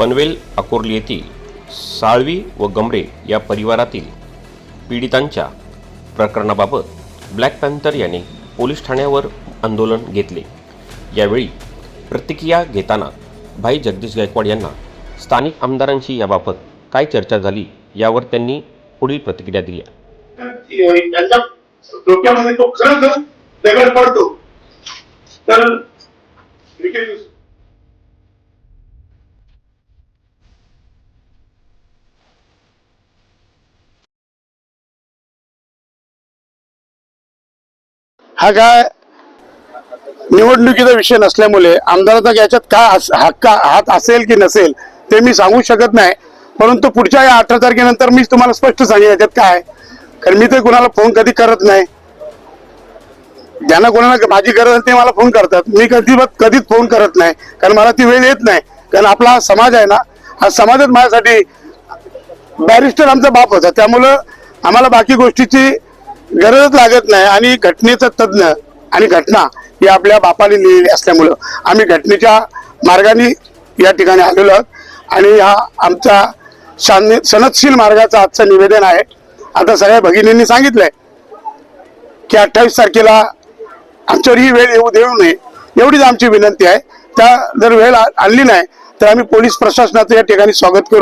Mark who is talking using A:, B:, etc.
A: पनवेल अकोर्ली येथील साळवी व गमरे या परिवारातील पीडितांच्या प्रकरणाबाबत ब्लॅक पॅन्थर याने पोलीस ठाण्यावर आंदोलन घेतले. यावेळी प्रतिक्रिया घेताना भाई जगदीश गायकवाड यांना स्थानिक आमदारांशी याबाबत काय चर्चा झाली यावर त्यांनी पुढील प्रतिक्रिया दिली
B: त्यांच्या डोक्यामध्ये तो खरंच दगड पडतो.
C: हा काय निवडणुकीचा विषय नसल्यामुळे आमदाराचा याच्यात काय हक्क हात असेल की नसेल ते मी सांगू शकत नाही. परंतु पुढच्या या अठरा तारखेनंतर मी तुम्हाला स्पष्ट सांगेन याच्यात काय आहे. कारण मी तर कुणाला फोन कधी करत नाही. ज्यांना कोणाला माझी गरज ते मला फोन करतात. मी कधी कधीच फोन करत नाही. कारण मला ती वेळ येत नाही. कारण आपला हा समाज आहे ना हा समाजच माझ्यासाठी बॅरिस्टर आमचा बाप होता. त्यामुळं आम्हाला बाकी गोष्टीची गरजच लागत नाही. आणि घटनेचं तज्ज्ञ आणि घटना ही आपल्या बापाने लिहिलेली असल्यामुळं आम्ही घटनेच्या मार्गाने या ठिकाणी आलेलो आहोत. आणि हा आमचा शान सनदशील मार्गाचा आजचं निवेदन आहे. आता सगळ्या भगिनींनी सांगितलंय की अठ्ठावीस तारखेला आमच्यावर ही वेळ येऊ देऊ नये. एवढीच आमची विनंती आहे. त्या जर वेळ आणली नाही तर आम्ही पोलीस प्रशासनाचं या ठिकाणी स्वागत करू.